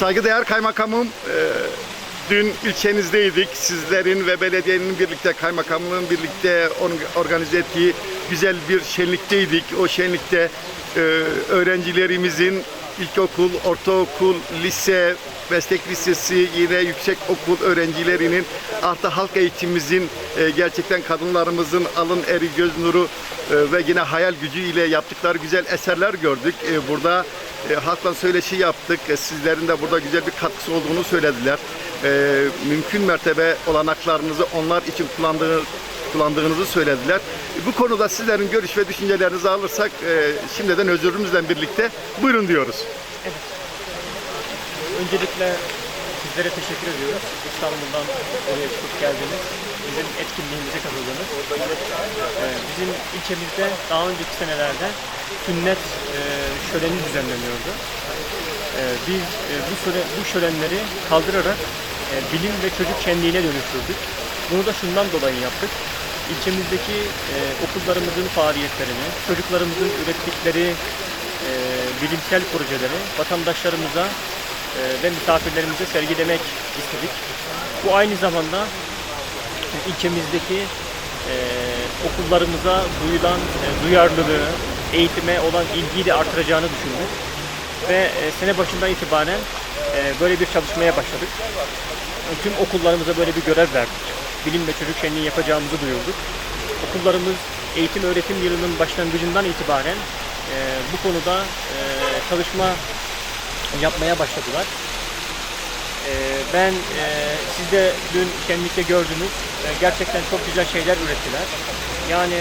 Saygıdeğer kaymakamım, e, dün ilçenizdeydik. Sizlerin ve belediyenin birlikte, kaymakamlığın birlikte or- organize ettiği güzel bir şenlikteydik. O şenlikte e, öğrencilerimizin ilkokul, ortaokul, lise, meslek lisesi, yine yüksek okul öğrencilerinin artı halk eğitimimizin e, gerçekten kadınlarımızın alın eri göz nuru ve yine hayal gücüyle yaptıkları güzel eserler gördük. Burada e, halkla söyleşi yaptık. E, sizlerin de burada güzel bir katkısı olduğunu söylediler. E, mümkün mertebe olanaklarınızı onlar için kullandığı, kullandığınızı söylediler. E, bu konuda sizlerin görüş ve düşüncelerinizi alırsak e, şimdiden özürümüzle birlikte buyurun diyoruz. Öncelikle sizlere teşekkür ediyoruz. İstanbul'dan buraya çıkıp geldiniz. Bizim etkinliğimize katıldınız. Ee, bizim ilçemizde daha önceki senelerde sünnet e, şöleni düzenleniyordu. Ee, biz e, bu, şöle, bu şölenleri kaldırarak e, bilim ve çocuk şenliğine dönüştürdük. Bunu da şundan dolayı yaptık. İlçemizdeki okullarımızın faaliyetlerini, çocuklarımızın ürettikleri bilimsel projeleri vatandaşlarımıza ve misafirlerimize sergilemek istedik. Bu aynı zamanda ilçemizdeki e, okullarımıza duyulan e, duyarlılığı, eğitime olan ilgiyi de artıracağını düşündük. Ve e, sene başından itibaren e, böyle bir çalışmaya başladık. Tüm okullarımıza böyle bir görev verdik. Bilim ve çocuk şenliği yapacağımızı duyurduk. Okullarımız eğitim öğretim yılının başlangıcından itibaren e, bu konuda e, çalışma yapmaya başladılar. Ee, ben e, siz de dün şenlikte gördünüz. E, gerçekten çok güzel şeyler ürettiler. Yani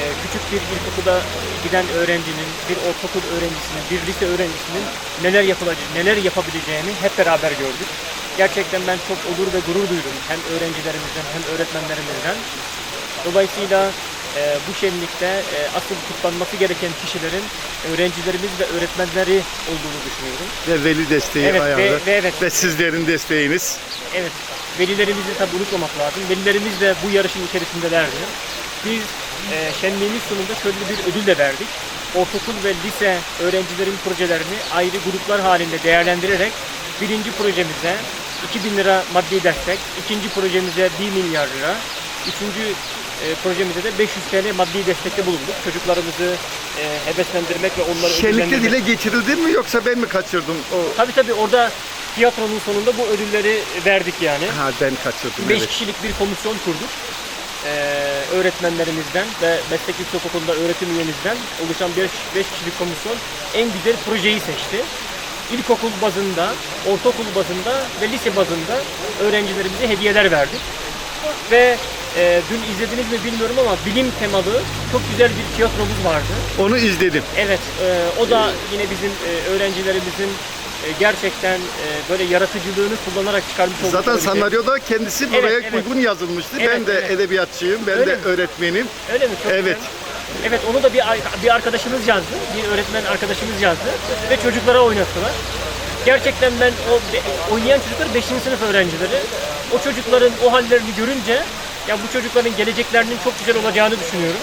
e, küçük bir ilkokula giden öğrencinin, bir ortaokul öğrencisinin, bir lise öğrencisinin neler yapılacak, neler yapabileceğini hep beraber gördük. Gerçekten ben çok onur ve gurur duydum hem öğrencilerimizden hem öğretmenlerimizden. Dolayısıyla e, bu şenlikte e, asıl kutlanması gereken kişilerin öğrencilerimiz ve öğretmenleri olduğunu düşünüyorum. Ve veli desteği Evet, ve- ayağında ve evet. ve sizlerin desteğiniz. Evet, velilerimizi tabi unutmamak lazım. Velilerimiz de bu yarışın içerisindelerdi. Biz e, şenliğimiz sonunda şöyle bir ödül de verdik. Ortaokul ve lise öğrencilerin projelerini ayrı gruplar halinde değerlendirerek birinci projemize 2000 lira maddi destek, ikinci projemize 1 milyar lira, üçüncü e, projemize de 500 TL maddi destekte bulunduk. Çocuklarımızı e, heveslendirmek ve onları Şenlikte ödüllendirmek- dile getirildi mi yoksa ben mi kaçırdım? O Tabii tabii orada tiyatronun sonunda bu ödülleri verdik yani. ha ben kaçırdım. 5 evet. kişilik bir komisyon kurduk. Ee, öğretmenlerimizden ve meslek yüksekokulunda öğretim üyemizden oluşan 5 kişilik komisyon en güzel projeyi seçti. İlkokul bazında, ortaokul bazında ve lise bazında öğrencilerimize hediyeler verdik. Ve e, dün izlediniz mi bilmiyorum ama bilim temalı çok güzel bir tiyatromuz vardı. Onu izledim. Evet, e, o da yine bizim e, öğrencilerimizin e, gerçekten e, böyle yaratıcılığını kullanarak çıkarmış oldukları Zaten bir senaryoda kendisi buraya Evet, uygun yazılmıştı. Evet, ben de evet. edebiyatçıyım, ben Öyle de mi? öğretmenim. Öyle mi? Çok Evet. güzel. Evet, onu da bir, bir arkadaşımız yazdı, bir öğretmen arkadaşımız yazdı ve çocuklara oynattılar. Gerçekten ben o be- oynayan çocuklar 5. sınıf öğrencileri. O çocukların o hallerini görünce ya bu çocukların geleceklerinin çok güzel olacağını düşünüyorum.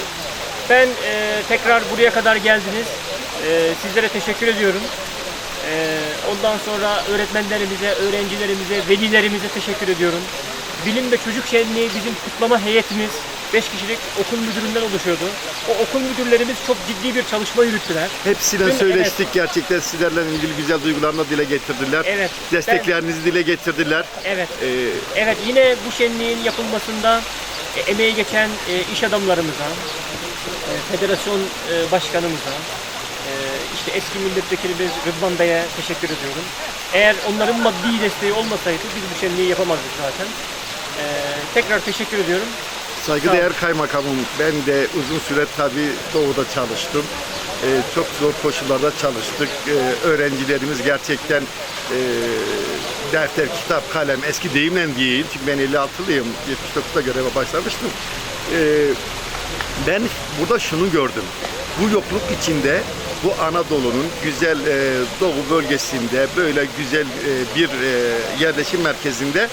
Ben e, tekrar buraya kadar geldiniz. E, sizlere teşekkür ediyorum. E, ondan sonra öğretmenlerimize, öğrencilerimize, velilerimize teşekkür ediyorum. Bilim ve Çocuk Şenliği bizim kutlama heyetimiz 5 kişilik okul müdüründen oluşuyordu. O okul müdürlerimiz çok ciddi bir çalışma yürüttüler. Hepsiyle Dün- söyleştik gerçekten sizlerle ilgili güzel duygularını dile getirdiler. Evet. Desteklerinizi dile getirdiler. Evet. Ee, Evet yine bu şenliğin yapılmasında e, emeği geçen e, iş adamlarımıza, e, federasyon e, başkanımıza, e, işte eski milletvekilimiz Rıdvan Bey'e teşekkür ediyorum. Eğer onların maddi desteği olmasaydı biz bu şenliği yapamazdık zaten. E, tekrar teşekkür ediyorum. Saygıdeğer kaymakamım, ben de uzun süre tabii doğuda çalıştım. Ee, çok zor koşullarda çalıştık. Ee, öğrencilerimiz gerçekten e, defter, kitap, kalem, eski deyimle diyeyim. Çünkü ben 56'lıyım, 79'da göreve başlamıştım. Ee, ben burada şunu gördüm. Bu yokluk içinde bu Anadolu'nun güzel e, doğu bölgesinde böyle güzel e, bir e, yerleşim merkezinde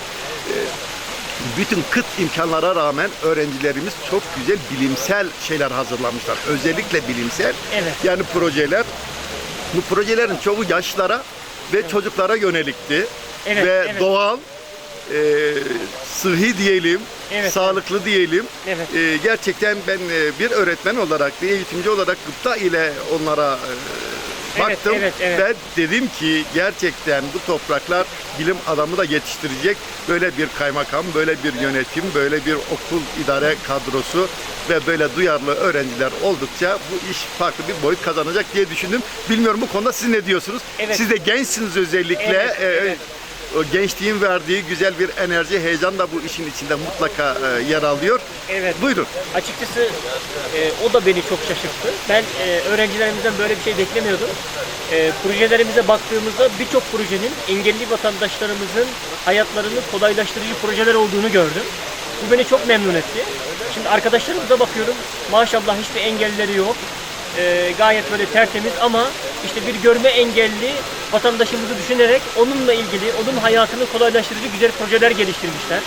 e, bütün kıt imkanlara rağmen öğrencilerimiz çok güzel bilimsel şeyler hazırlamışlar. Özellikle bilimsel Evet. yani projeler. Bu projelerin çoğu yaşlara ve çocuklara yönelikti. Evet, ve evet. doğal, e, sıhhi diyelim, Evet, sağlıklı diyelim. Evet. E, gerçekten ben e, bir öğretmen olarak, bir eğitimci olarak gıpta ile onlara e, Evet, baktım evet, evet. ve dedim ki gerçekten bu topraklar bilim adamı da yetiştirecek. Böyle bir kaymakam, böyle bir yönetim, böyle bir okul idare kadrosu ve böyle duyarlı öğrenciler oldukça bu iş farklı bir boyut kazanacak diye düşündüm. Bilmiyorum bu konuda siz ne diyorsunuz? Evet. Siz de gençsiniz özellikle. Evet, Ee, evet. O gençliğin verdiği güzel bir enerji, heyecan da bu işin içinde mutlaka e, yer alıyor. Evet. Buyurun. Açıkçası e, o da beni çok şaşırttı. Ben e, öğrencilerimizden böyle bir şey beklemiyordum. E, projelerimize baktığımızda birçok projenin engelli vatandaşlarımızın hayatlarını kolaylaştırıcı projeler olduğunu gördüm. Bu beni çok memnun etti. Şimdi arkadaşlarımıza bakıyorum. Maşallah hiçbir engelleri yok. E, gayet böyle tertemiz ama işte bir görme engelli vatandaşımızı düşünerek onunla ilgili, onun hayatını kolaylaştırıcı güzel projeler geliştirmişler.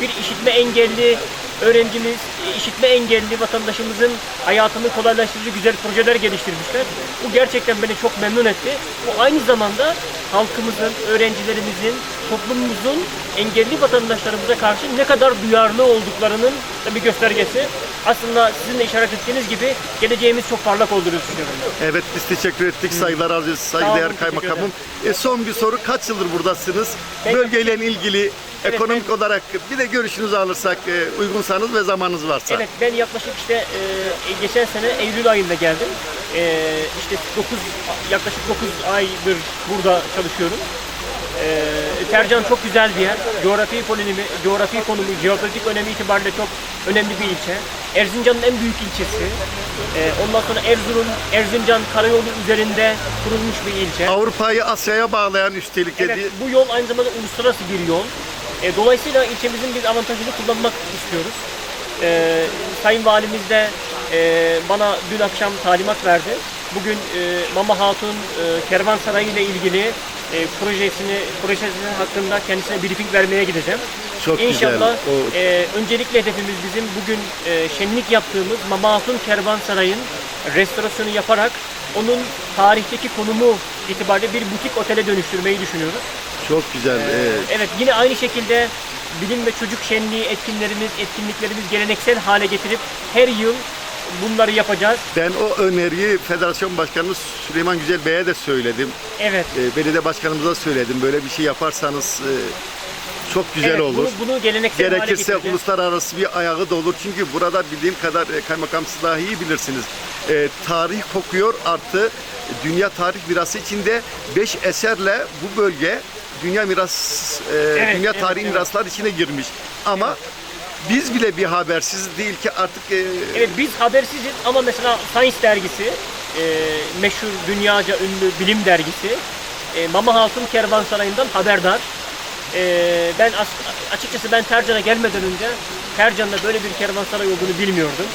Bir işitme engelli öğrencimiz, işitme engelli vatandaşımızın hayatını kolaylaştırıcı güzel projeler geliştirmişler. Bu gerçekten beni çok memnun etti. Bu aynı zamanda halkımızın, öğrencilerimizin, toplumumuzun engelli vatandaşlarımıza karşı ne kadar duyarlı olduklarının da bir göstergesi. Aslında sizin de işaret ettiğiniz gibi geleceğimiz çok parlak olduğunu düşünüyorum. Evet biz teşekkür ettik. Saygılar olun, saygıdeğer kaymakamım. E, son bir soru. Kaç yıldır buradasınız? Bölgeyle ilgili Evet, ekonomik olarak bir de görüşünüzü alırsak e, uygunsanız ve zamanınız varsa. Evet ben yaklaşık işte e, geçen sene Eylül ayında geldim. E, işte 9 yaklaşık 9 aydır burada çalışıyorum. E, Tercan çok güzel bir yer. Coğrafi konumu, coğrafi konumu, jeopolitik önemi itibariyle çok önemli bir ilçe. Erzincan'ın en büyük ilçesi. E, ondan sonra Erzurum, Erzincan karayolu üzerinde kurulmuş bir ilçe. Avrupa'yı Asya'ya bağlayan üstelik Evet, bu yol aynı zamanda uluslararası bir yol. E, dolayısıyla ilçemizin biz avantajını kullanmak istiyoruz. E, Sayın Valimiz de e, bana dün akşam talimat verdi. Bugün e, Mama Hatun e, Kervansarayı ile ilgili e, projesini projesi hakkında kendisine briefing vermeye gideceğim. Çok güzel. İnşallah O- e, öncelikle hedefimiz bizim bugün e, şenlik yaptığımız Mama Hatun Kervansarayı'nın restorasyonu yaparak onun tarihteki konumu itibariyle bir butik otele dönüştürmeyi düşünüyoruz. Çok güzel. e, Evet yine aynı şekilde bilim ve çocuk şenliği etkinlerimiz, etkinliklerimiz geleneksel hale getirip her yıl bunları yapacağız. ben o öneriyi Federasyon Başkanımız Süleyman Güzel Bey'e de söyledim. Evet. E, belediye başkanımıza söyledim. Böyle bir şey yaparsanız e, çok güzel evet, olur. Bunu, bunu geleneksel hale Gerekirse getireceğiz. uluslararası bir ayağı da olur. Çünkü burada bildiğim kadar e, kaymakam siz daha iyi bilirsiniz. E, tarih kokuyor artı dünya tarih mirası içinde 5 eserle bu bölge dünya miras e, Evet, dünya evet, tarihi evet. miraslar içine girmiş. Ama biz bile bir habersiz değil ki artık e, Evet biz habersiziz ama mesela Science dergisi, e, meşhur dünyaca ünlü bilim dergisi, e, Mama Hatun Kervansarayı'ndan haberdar. E, ben as- açıkçası ben Tercan'a gelmeden önce Tercan'da böyle bir kervansaray olduğunu bilmiyordum.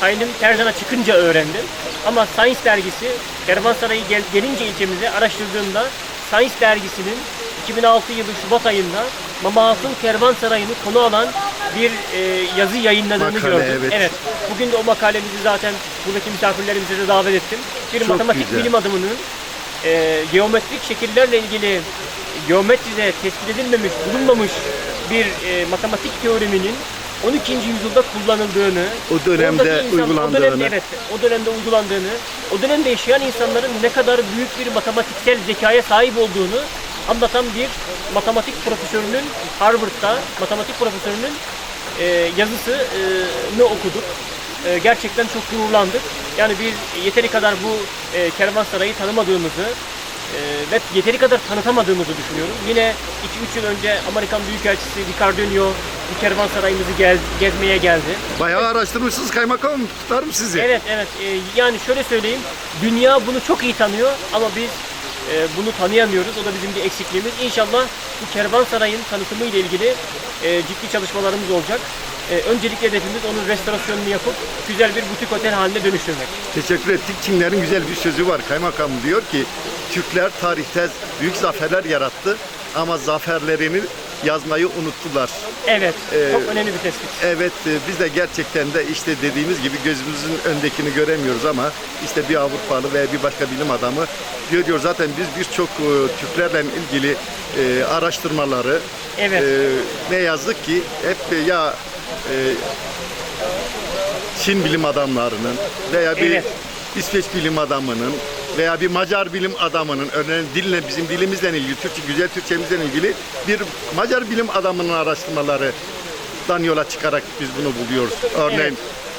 Sayınım Tercan'a çıkınca öğrendim. Ama Science dergisi Kervansarayı gel- gelince ilçemize araştırdığımda Science dergisinin 2006 yılı Şubat ayında Mama Hatun Kervansarayı'nı konu alan bir e, yazı yayınladığını Makale, gördüm. evet. evet. Bugün de o makalemizi zaten buradaki misafirlerimize de davet ettim. Bir Çok matematik güzel. bilim adamının e, geometrik şekillerle ilgili geometride tespit edilmemiş, bulunmamış bir e, matematik teoreminin 12. yüzyılda kullanıldığını, O dönemde insan- O uygulandığını. dönemde, evet, o dönemde uygulandığını, o dönemde yaşayan insanların ne kadar büyük bir matematiksel zekaya sahip olduğunu anlatan bir matematik profesörünün Harvard'da matematik profesörünün e, yazısını okuduk. E, gerçekten çok gururlandık. Yani biz yeteri kadar bu e, kervansarayı tanımadığımızı e, ve yeteri kadar tanıtamadığımızı düşünüyorum. Yine 2-3 yıl önce Amerikan Büyükelçisi Ricardinho bu kervansarayımızı gez, gezmeye geldi. bayağı araştırmışsınız kaymakamım tutarım sizi. Evet evet E, yani şöyle söyleyeyim dünya bunu çok iyi tanıyor ama biz e, bunu tanıyamıyoruz. O da bizim bir eksikliğimiz. İnşallah bu kervansarayın tanıtımı ile ilgili e, ciddi çalışmalarımız olacak. E, öncelikle hedefimiz onun restorasyonunu yapıp güzel bir butik otel haline dönüştürmek. Teşekkür ettik. Çinlerin güzel bir sözü var. Kaymakam diyor ki Türkler tarihte büyük zaferler yarattı ama zaferlerini yazmayı unuttular. Evet, Ee, çok önemli bir tespit. Evet e, biz de gerçekten de işte dediğimiz gibi gözümüzün öndekini göremiyoruz ama işte bir Avrupalı veya bir başka bilim adamı görüyor. Zaten biz birçok e, Türklerle ilgili e, araştırmaları Evet. ne yazık ki hep ya Çin bilim adamlarının veya bir Evet. İsveç bilim adamının veya bir Macar bilim adamının örneğin dille bizim dilimizle ilgili Türkçe güzel Türkçemizle ilgili bir Macar bilim adamının araştırmalarından yola çıkarak biz bunu buluyoruz. Örneğin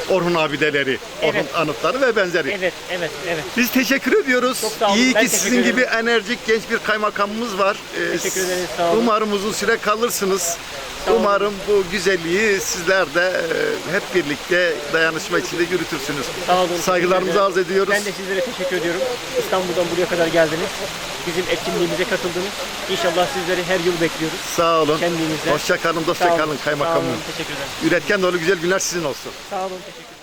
Orhun abideleri, Orhun Evet. anıtları ve benzeri. Evet, evet, evet. Biz teşekkür ediyoruz. Çok sağ olun. İyi Ben ki sizin gibi enerjik genç bir kaymakamımız var. Ee, Teşekkür ederiz, sağ olun. Umarım uzun süre kalırsınız. Sağ. Umarım bu güzelliği sizler de e, hep birlikte dayanışma içinde yürütürsünüz. Sağ olun. Saygılarımızı arz ediyoruz. Ben de sizlere teşekkür ediyorum. İstanbul'dan buraya kadar geldiniz. Bizim etkinliğimize katıldınız. İnşallah sizleri her yıl bekliyoruz. Sağ olun. Kendinize. Hoşça kalın, Sağ dostça olun. kalın Sağ kaymakamım. olun, teşekkür ederim. Üretken dolu güzel günler sizin olsun. Sağ olun, teşekkür ederim.